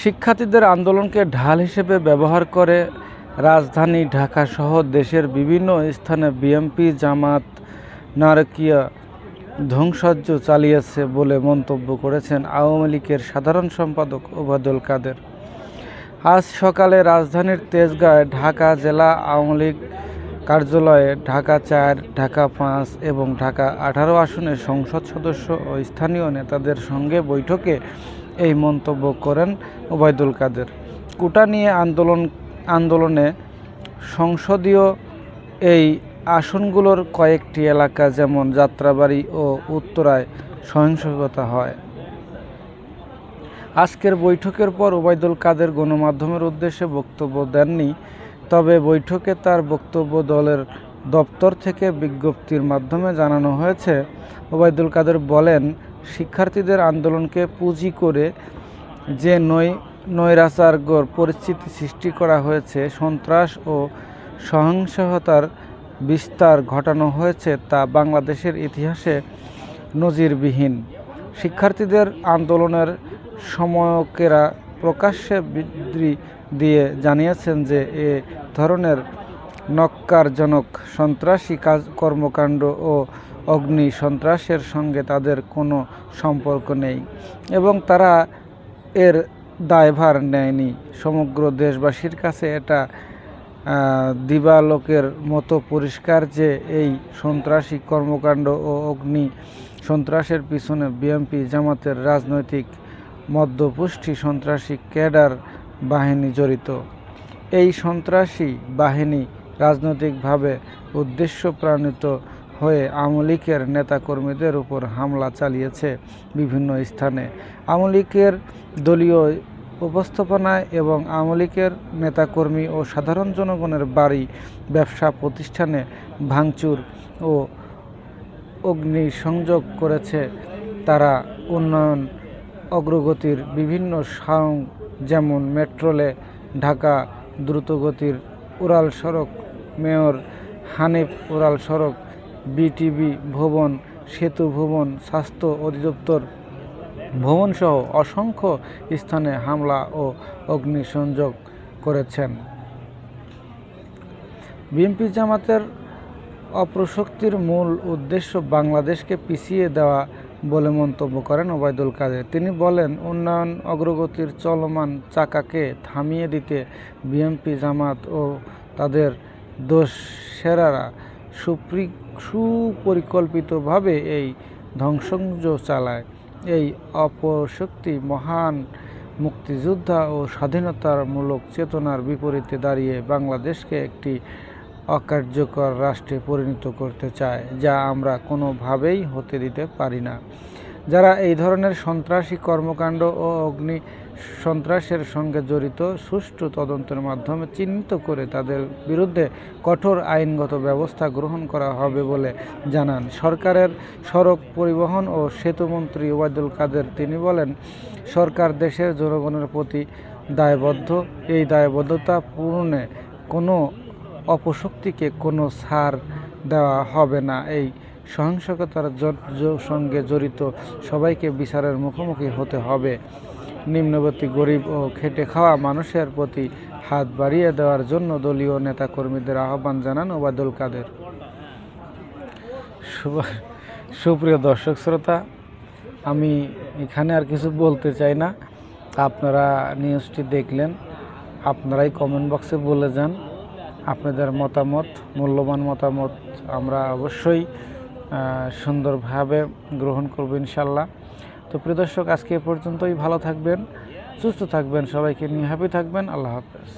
শিক্ষার্থীদের আন্দোলনকে ঢাল হিসেবে ব্যবহার করে রাজধানী ঢাকা সহ দেশের বিভিন্ন স্থানে বিএমপি জামাত নারকীয় ধ্বংসাজ্য চালিয়েছে বলে মন্তব্য করেছেন আওয়ামী লীগের সাধারণ সম্পাদক ওবায়দুল কাদের। আজ সকালে রাজধানীর তেজগাঁয় ঢাকা জেলা আওয়ামী লীগ কার্যালয়ে ঢাকা চার, ঢাকা পাঁচ এবং ঢাকা আঠারো আসনের সংসদ সদস্য ও স্থানীয় নেতাদের সঙ্গে বৈঠকে এই মন্তব্য করেন ওবায়দুল কাদের। কোটা নিয়ে আন্দোলন, আন্দোলনে সংসদীয় এই আসনগুলোর কয়েকটি এলাকা যেমন যাত্রাবাড়ি ও উত্তরায় সহিংসতা হয়। আজকের বৈঠকের পর ওবায়দুল কাদের গণমাধ্যমের উদ্দেশ্যে বক্তব্য দেননি, তবে বৈঠকে তার বক্তব্য দলের দপ্তর থেকে বিজ্ঞপ্তির মাধ্যমে জানানো হয়েছে, ওবায়দুল কাদের বলেন শিক্ষার্থীদের আন্দোলনকে পুঁজি করে যে নৈ, নৈরাচারগর পরিস্থিতি সৃষ্টি করা হয়েছে, সন্ত্রাস ও সহিংসতার বিস্তার ঘটানো হয়েছে তা বাংলাদেশের ইতিহাসে নজিরবিহীন। শিক্ষার্থীদের আন্দোলনের সময়কেরা প্রকাশ্যে বিবৃতি দিয়ে জানিয়েছেন যে এ ধরনের নক্কারজনক সন্ত্রাসী কাজ কর্মকাণ্ড ও অগ্নি সন্ত্রাসের সঙ্গে তাদের কোনো সম্পর্ক নেই এবং তারা এর দায়ভার নেয়নি। সমগ্র দেশবাসীর কাছে এটা দিবালোকের মতো পরিষ্কার যে এই সন্ত্রাসী কর্মকাণ্ড ও অগ্নি সন্ত্রাসের পিছনে বিএমপি জামাতের রাজনৈতিক মধ্যপুষ্টি সন্ত্রাসী ক্যাডার বাহিনী জড়িত। এই সন্ত্রাসী বাহিনী রাজনৈতিকভাবে উদ্দেশ্যপ্রাণিত হয়ে আওয়ামী লীগের নেতাকর্মীদের উপর হামলা চালিয়েছে বিভিন্ন স্থানে। আওয়ামী লীগের দলীয় উপস্থাপনায় এবং আওয়ামী লীগের নেতাকর্মী ও সাধারণ জনগণের বাড়ি, ব্যবসা প্রতিষ্ঠানে ভাঙচুর ও অগ্নিসংযোগ করেছে তারা। উন্নয়ন অগ্রগতির বিভিন্ন সাং যেমন মেট্রোলে ঢাকা দ্রুতগতির উড়াল সড়ক, মেয়র হানিফ উড়াল সড়ক বিটিবি ভবন, সেতু ভবন, স্বাস্থ্য অধিদপ্তর, ভবনসহ অসংখ্য স্থানে হামলা ও অগ্নিসংযোগ করেছেন। বিএনপি জামাতের অপ্রশক্তির মূল উদ্দেশ্য বাংলাদেশকে পিছিয়ে দেওয়া বলে মন্তব্য করেন ওবায়দুল কাদের। তিনি বলেন, উন্নয়ন অগ্রগতির চলমান চাকাকে থামিয়ে দিতে বিএনপি জামাত ও তাদের দোষ সেরারা সুপ্রি, সুপরিকল্পিতভাবে এই ধ্বংসযজ্ঞ চালায়। এই অপশক্তি মহান মুক্তিযোদ্ধা ও স্বাধীনতার মূলক চেতনার বিপরীতে দাঁড়িয়ে বাংলাদেশকে একটি অকার্যকর রাষ্ট্রে পরিণত করতে চায়, যা আমরা কোনোভাবেই হতে দিতে পারি না। যারা এই ধরনের সন্ত্রাসী কর্মকাণ্ড ও অগ্নি সন্ত্রাসের সঙ্গে জড়িত সুষ্ঠু তদন্তের মাধ্যমে চিহ্নিত করে তাদের বিরুদ্ধে কঠোর আইনগত ব্যবস্থা গ্রহণ করা হবে বলে জানান। সরকারের সড়ক পরিবহন ও সেতুমন্ত্রী ওবায়দুল কাদের, তিনি বলেন, সরকার দেশের জনগণের প্রতি দায়বদ্ধ। এই দায়বদ্ধতা পূরণে কোনো অপশক্তিকে কোনো ছাড় দেওয়া হবে না। এই জ- সঙ্গে জড়িত সবাইকে বিচারের মুখোমুখি হতে হবে। নিম্নবর্তী গরিব ও খেটে খাওয়া মানুষের প্রতি হাত বাড়িয়ে দেওয়ার জন্য দলীয় নেতাকর্মীদের আহ্বান জানান ওবায়দুল কাদের। সুপ্রিয় দর্শক শ্রোতা, আমি এখানে আর কিছু বলতে চাই না। আপনারা নিউজটি দেখলেন, আপনারাই কমেন্ট বক্সে বলে যান। আপনাদের মতামত, মূল্যবান মতামত আমরা অবশ্যই সুন্দরভাবে গ্রহণ করব ইনশাল্লাহ। তো প্রিয় দর্শক, আজকে এ পর্যন্তই। ভালো থাকবেন, সুস্থ থাকবেন, সবাইকে নিয়ে হ্যাপি থাকবেন। আল্লাহ হাফেজ।